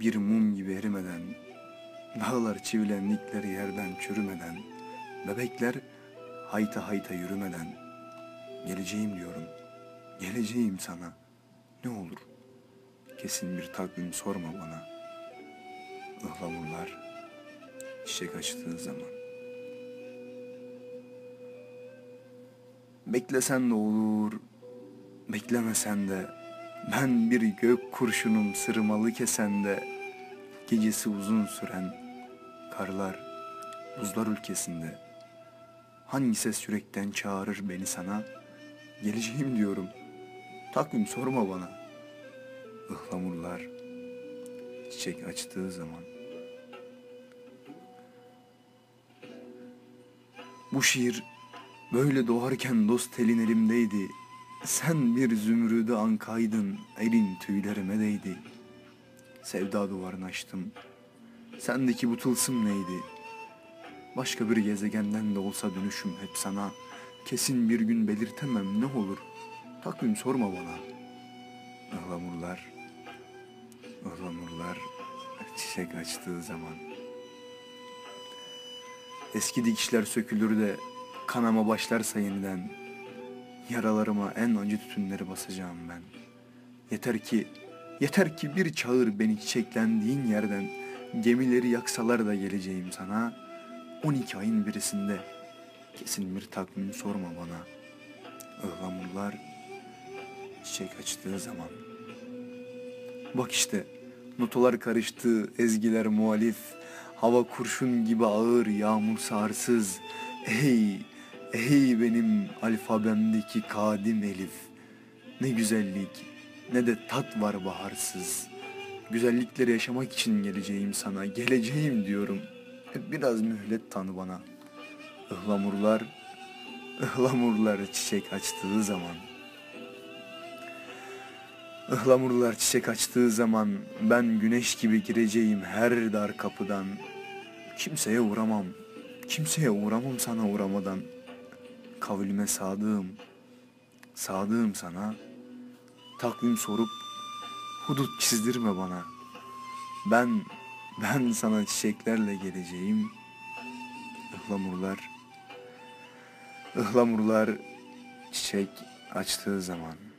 bir mum gibi erimeden, dağlar çivilendikleri yerden çürümeden, bebekler hayta hayta yürümeden, geleceğim diyorum, geleceğim sana, ne olur, kesin bir takvim sorma bana, ıhlamurlar çiçek açtığı zaman. Beklesen de olur, beklemesen de, ben bir gök kurşunum sırmalı kesende, gecesi uzun süren karlar, buzlar ülkesinde. Hangi ses yürekten çağırır beni sana? Geleceğim diyorum, takvim sorma bana. Ihlamurlar çiçek açtığı zaman. Bu şiir böyle doğarken dost elin elimdeydi. Sen bir zümrüdü ankaydın, elin tüylerime değdi. Sevda duvarını açtım. Sendeki bu tılsım neydi? Başka bir gezegenden de olsa dönüşüm hep sana. Kesin bir gün belirtemem ne olur. Takvim sorma bana. Ihlamurlar, ıhlamurlar çiçek açtığı zaman. Eski dikişler sökülür de kanama başlarsa yeniden Yaralarıma en acı tütünleri basacağım ben. Yeter ki, yeter ki bir çağır beni çiçeklendiğin yerden. Gemileri yaksalar da geleceğim sana. 12 ayın birisinde. Kesin bir takvim sorma bana. Ihlamurlar çiçek açtığı zaman. Bak işte notalar karıştı, ezgiler muhalif. Hava kurşun gibi ağır, yağmur sarsız Ey Ey benim alfabemdeki kadim elif Ne güzellik ne de tat var baharsız. Güzellikleri yaşamak için geleceğim sana Geleceğim diyorum. Biraz mühlet tanı bana. Ihlamurlar Ihlamurlar çiçek açtığı zaman. Ihlamurlar çiçek açtığı zaman Ben güneş gibi gireceğim her dar kapıdan. Kimseye uğramam Kimseye uğramam sana uğramadan Kavlime sadığım, sadığım sana, takvim sorup hudut çizdirme bana. Ben, ben sana çiçeklerle geleceğim. Ihlamurlar, ıhlamurlar çiçek açtığı zaman.''